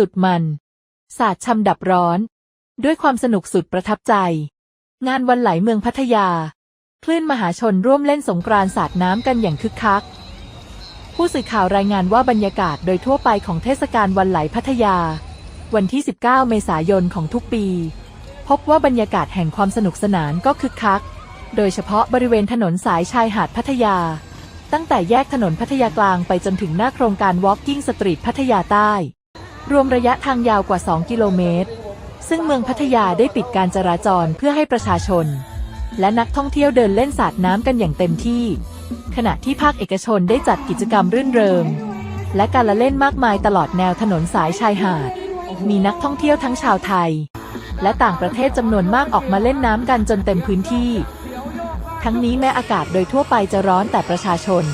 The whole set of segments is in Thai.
สุดมันสาดชำดับร้อน ด้วยความสนุกสุดประทับใจ งานวันไหลเมืองพัทยา คลื่นมหาชนร่วมเล่นสงกรานต์สาดน้ำกันอย่างคึกคัก ผู้สื่อข่าวรายงานว่าบรรยากาศโดยทั่วไปของเทศกาลวันไหลพัทยา วันที่ 19 เมษายนของทุกปี พบว่าบรรยากาศแห่งความสนุกสนานก็คึกคัก โดยเฉพาะบริเวณถนนสายชายหาดพัทยาตั้งแต่แยกถนนพัทยากลางไปจนถึงหน้าโครงการ Walking Street พัทยาใต้ รวมระยะทางยาวกว่า 2 กิโลเมตร ซึ่งเมืองพัทยาได้ปิดการจราจรเพื่อให้ประชาชน และนักท่องเที่ยวเดินเล่นสาดน้ำกันอย่างเต็มที่ ขณะที่ภาคเอกชนได้จัดกิจกรรมรื่นเริง และการละเล่นมากมายตลอดแนวถนนสายชายหาด มีนักท่องเที่ยวทั้งชาวไทย และต่างประเทศจำนวนมากออกมาเล่นน้ำกันจนเต็มพื้นที่ ทั้งนี้แม้อากาศโดยทั่วไปจะร้อนแต่ประชาชน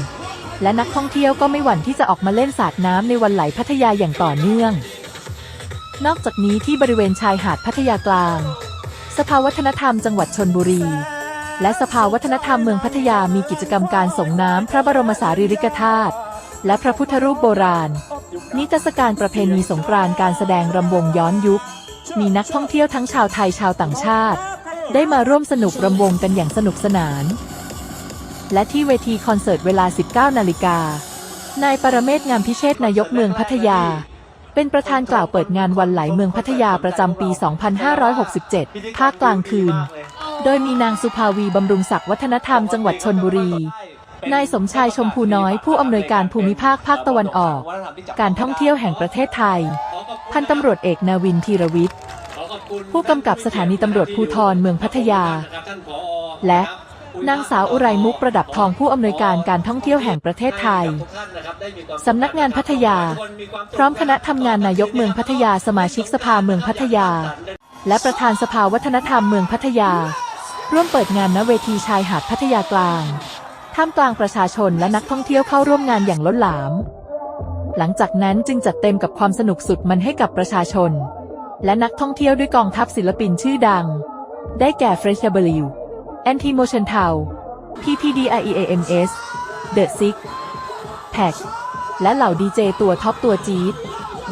และนักท่องเที่ยวก็ไม่หวั่นที่จะออกมาเล่นสาดน้ำในวันไหลพัทยาอย่างต่อเนื่อง นอกจากนี้ที่บริเวณชายหาดพัทยากลาง สภาวัฒนธรรมจังหวัดชนบุรี และสภาวัฒนธรรมเมืองพัทยามีกิจกรรมการส่งน้ำพระบรมสารีริกธาตุและพระพุทธรูปโบราณ นิทรรศการประเพณีสงกรานต์การแสดงรำวงย้อนยุค มีนักท่องเที่ยวทั้งชาวไทยชาวต่างชาติ ได้มาร่วมสนุกรำวงกันอย่างสนุกสนาน และที่เวทีคอนเสิร์ตเวลา 19 นาฬิกานายปรเมศงามพิเชษนายกเมืองพัทยา เป็นประธานกล่าวเปิดงานวันไหลเมืองพัทยาประจำปี 2567 ภาคกลางคืน โดยมีนางสุภาวีบำรุงศักดิ์วัฒนธรรมจังหวัดชนบุรี นายสมชายชมพูน้อยผู้อำนวยการภูมิภาคภาคตะวันออก การท่องเที่ยวแห่งประเทศไทย พันตำรวจเอกนาวินธีรวิทย์ผู้กำกับสถานีตำรวจภูธรเมืองพัทยา และ นางสาวอุไรมุกประดับทองผู้อำนวยการการท่องเที่ยวแห่งประเทศไทย สำนักงานพัทยา พร้อมคณะทำงานนายกเมืองพัทยาสมาชิกสภาเมืองพัทยา และประธานสภาวัฒนธรรมเมืองพัทยา ร่วมเปิดงานณเวทีชายหาดพัทยากลาง ท่ามกลางประชาชนและนักท่องเที่ยวเข้าร่วมงานอย่างล้นหลาม หลังจากนั้นจึงจัดเต็มกับความสนุกสุดมันให้กับประชาชน และนักท่องเที่ยวด้วยกองทัพศิลปินชื่อดัง ได้แก่ Fresh W Anti Motion t o w PPDIEAMS The Six Pack และเหล่าดีเจตัวท็อปตัวจี๊ด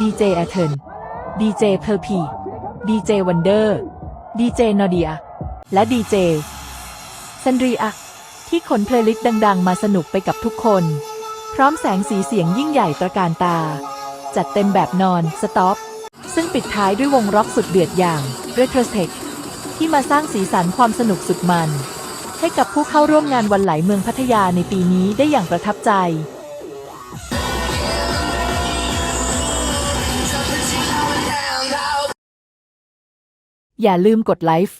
DJ a t e r n DJ p e r p y DJ Wonder DJ Nadia และ DJ ซันรียที่ขนเพลย์ลิสต์ดัง ๆ มาสนุกไปกับทุกคน พร้อมแสงสีเสียงยิ่งใหญ่ตระการตา จัดเต็มแบบนอน สต็อป ซึ่งปิดท้ายด้วยวงร็อกสุดเดือดอย่าง Retrotech ที่มาสร้างสีสันความสนุกสุดมัน ให้กับผู้เข้าร่วมงานวันไหลเมืองพัทยาในปีนี้ได้อย่างประทับใจ อย่าลืมกดไลค์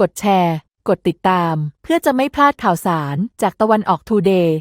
กดแชร์ กดติดตาม เพื่อจะไม่พลาดข่าวสารจากตะวันออกทูเดย์